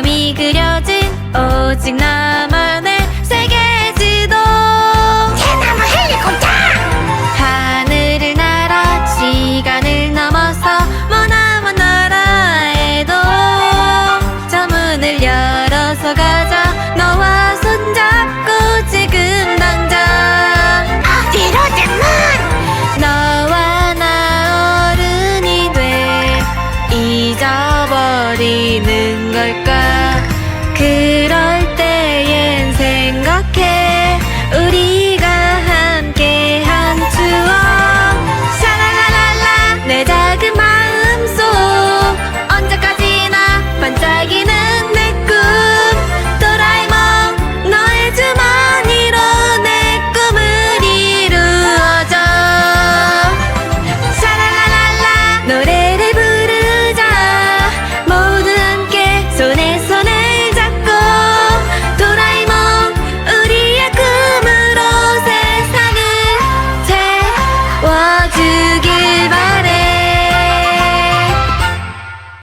꿈이 그려진 오직 나만의 세계 지도. 대나무 헬리콥터! 하늘을 날아 시간을 넘어서 머나먼 나라에도 저 문을 열어서 가자. 너와 손잡고 지금 당장. 어디로든 문 너와 나 어른이 돼 잊어버리.